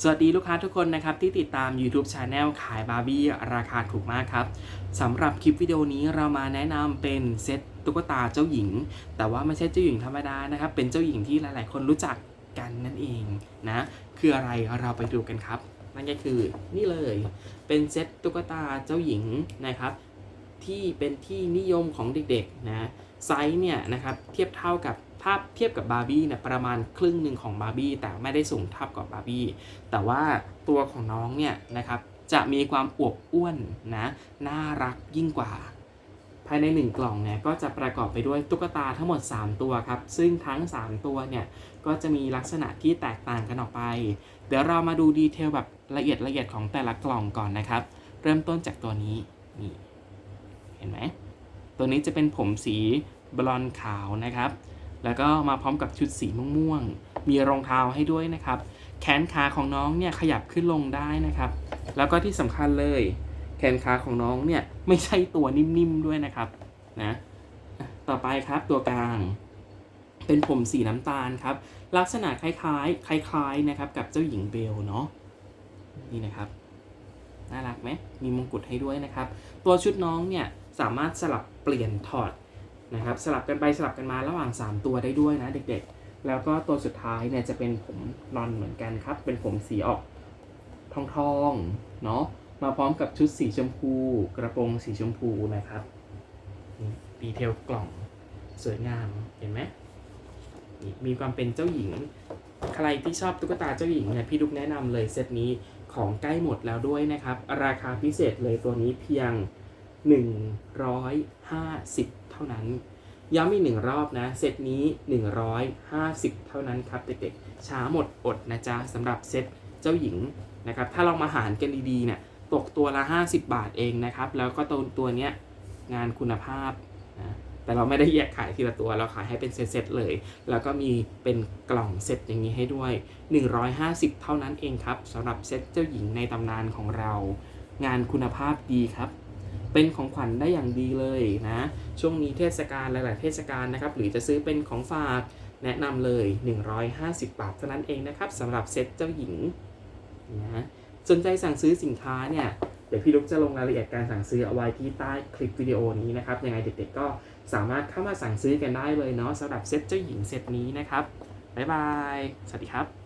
สวัสดีลูกค้าทุกคนนะครับที่ติดตาม YouTube Channel ขายบาร์บี้ราคาถูกมากครับสำหรับคลิปวิดีโอนี้เรามาแนะนำเป็นเซตตุ๊กตาเจ้าหญิง แต่ว่าไม่ใช่เจ้าหญิงธรรมดานะครับ เป็นเจ้าหญิงที่หลายๆ คนรู้จักกันนั่นเองนะคืออะไรเราไปดูกันครับ นั่นก็คือนี่เลยเป็นเซตตุ๊กตาเจ้าหญิงนะครับ ที่เป็นที่นิยมของเด็กๆนะไซส์เนี่ยนะครับเทียบเท่ากับ ถ้าเทียบกับบาร์บี้เนี่ยประมาณครึ่งหนึ่งของบาร์บี้แต่ไม่ได้สูงเท่ากับบาร์บี้แต่ว่าตัวของน้องเนี่ยนะครับจะมีความอวบอ้วนนะน่ารักยิ่งกว่า ภายใน 1 กล่องเนี่ยก็จะประกอบไปด้วยตุ๊กตาทั้งหมด 3 ตัวครับ ซึ่งทั้ง 3 ตัวเนี่ยก็จะมีลักษณะที่แตกต่างกันออกไป เดี๋ยวเรามาดูดีเทลแบบละเอียดละเอียดของแต่ละกล่องก่อนนะครับ เริ่มต้นจากตัวนี้นี่เห็นไหมตัวนี้จะเป็นผมสีบลอนขาวนะครับ แล้วก็มาพร้อมกับชุดสีม่วงๆ มีรองเท้าให้ด้วยนะครับ แขนขาของน้องเนี่ยขยับขึ้นลงได้นะครับ แล้วก็ที่สำคัญเลย แขนขาของน้องเนี่ยไม่ใช่ตัวนิ่มๆด้วยนะครับนะอะต่อไปครับตัวกลาง เป็นผมสีน้ำตาลครับ ลักษณะคล้ายๆ คล้ายๆนะครับกับเจ้าหญิงเบลเนาะนี่นะครับน่ารักไหมมีมงกุฎให้ด้วยนะครับ ตัวชุดน้องเนี่ยสามารถสลับเปลี่ยนถอด นะครับสลับกันไปสลับกันมาระหว่าง 3 ตัวได้ด้วยนะเด็กๆ แล้วก็ตัวสุดท้ายเนี่ยจะเป็นผมรอนเหมือนกันครับ เป็นผมสีออกทองทองเนาะมาพร้อมกับชุดสีชมพู กระโปรงสีชมพูนะครับดีเทลกล่องสวยงามเห็นไหมมีความเป็นเจ้าหญิง ใครที่ชอบตุ๊กตาเจ้าหญิงเนี่ยพี่ดุกแนะนำเลยเซตนี้ของใกล้หมดแล้วด้วยนะครับ ราคาพิเศษเลยตัวนี้เพียง 150 เท่านั้น ย้ำอีกหนึ่งรอบนะเซตนี้ 150 เท่านั้นครับเด็กๆช้าหมดอดนะจ๊ะสำหรับเซตเจ้าหญิงนะครับถ้าเรามาหารกันดีๆเนี่ยตกตัวละ 50 บาทเองนะครับ แล้วก็ตัวตัวเนี้ยงานคุณภาพนะแต่เราไม่ได้แยกขายทีละตัว เราขายให้เป็นเซตๆเลย แล้วก็มีเป็นกล่องเซตอย่างนี้ให้ด้วย 150 เท่านั้นเองครับสำหรับเซตเจ้าหญิงในตำนานของเรา งานคุณภาพดีครับ เป็นของขวัญได้อย่างดีเลยนะช่วงนี้เทศกาลหลาย ๆ เทศกาลนะครับหรือจะซื้อเป็นของฝากแนะนำเลย 150 บาทเท่านั้นเองนะครับสำหรับเซตเจ้าหญิงนะสนใจสั่งซื้อสินค้าเนี่ยเดี๋ยวพี่ลุกจะลงรายละเอียดการสั่งซื้อเอาไว้ที่ใต้คลิปวิดีโอนี้นะครับยังไงเด็ก ๆ ก็สามารถเข้ามาสั่งซื้อกันได้เลยเนาะสำหรับเซตเจ้าหญิงเซตนี้นะครับบ๊ายบาย สวัสดีครับ